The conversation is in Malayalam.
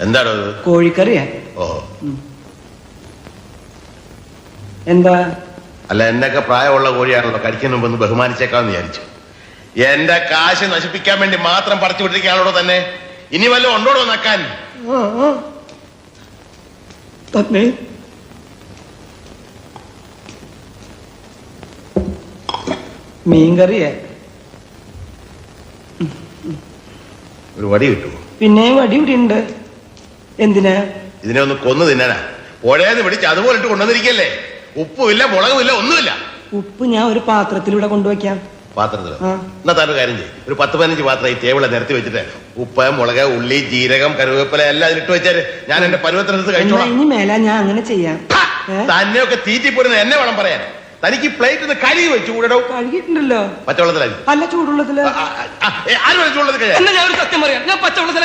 എന്താണോ കോഴിക്കറിയാ. ഓ എന്താ? അല്ല എന്നൊക്കെ പ്രായമുള്ള കോഴിയാണല്ലോ. കഴിക്കുന്ന മുമ്പ് ഒന്ന് ബഹുമാനിച്ചേക്കാന്ന് വിചാരിച്ചു. എന്റെ കാശ് നശിപ്പിക്കാൻ വേണ്ടി മാത്രം പറിച്ചു വിട്ടിരിക്കുകയാണല്ലോ തന്നെ? ഇനി വല്ല ഉണ്ടോടോ നക്കാൻ. തന്നെ. മീൻകറിയാ. ഒരു വടി കിട്ടുമോ? പിന്നെ വടി ഇവിടെ ഉണ്ട് എന്തിനാ? ഇതിനെ ഒന്ന് കൊന്നു തിന്നാനാ. പുഴയെന്ന് പിടിച്ച് അതുപോലെ ഇട്ട് കൊണ്ടുവന്നിരിക്കല്ലേ? ഉപ്പുമില്ല മുളകുമില്ല ഒന്നുമില്ല. ഉപ്പ് ഞാൻ ഒരു പാത്രത്തിലൂടെ കൊണ്ടുവയ്ക്കാം. പാത്രത്തിൽ ആ. എന്നാ താൻ ഒരു കാര്യം ചെയ്യും. ഒരു പത്ത് പതിനഞ്ച് പാത്രം ഈ ടേബിളെ നിരത്തി വെച്ചിട്ട് ഉപ്പ് മുളക് ഉള്ളി ജീരകം കരുവേപ്പില എല്ലാം അതിലിട്ട് വെച്ചാൽ ഞാൻ എന്റെ പരുവത്തിനടുത്ത് എന്നാ കഴിച്ചോളാം ഇനി മേല ഞാൻ അങ്ങനെ ചെയ്യാം. ഏ? തന്നെയൊക്കെ തീറ്റിപ്പോരുന്ന എന്നെ വേണം പറയാൻ. തനിക്ക് പ്ലേറ്റ് ഒന്ന് കഴുകി വെച്ചു കൂടോ കഴുകിയിട്ടുണ്ടല്ലോ. പച്ചവെള്ളത്തിലായി അല്ല ചൂടുള്ളതിൽ ആരും വെച്ചുള്ളത് കഴിയാൻ എന്നാ ഞാൻ ഒരു സത്യം പറയാം. ഞാൻ പച്ചവെള്ളത്തിൽ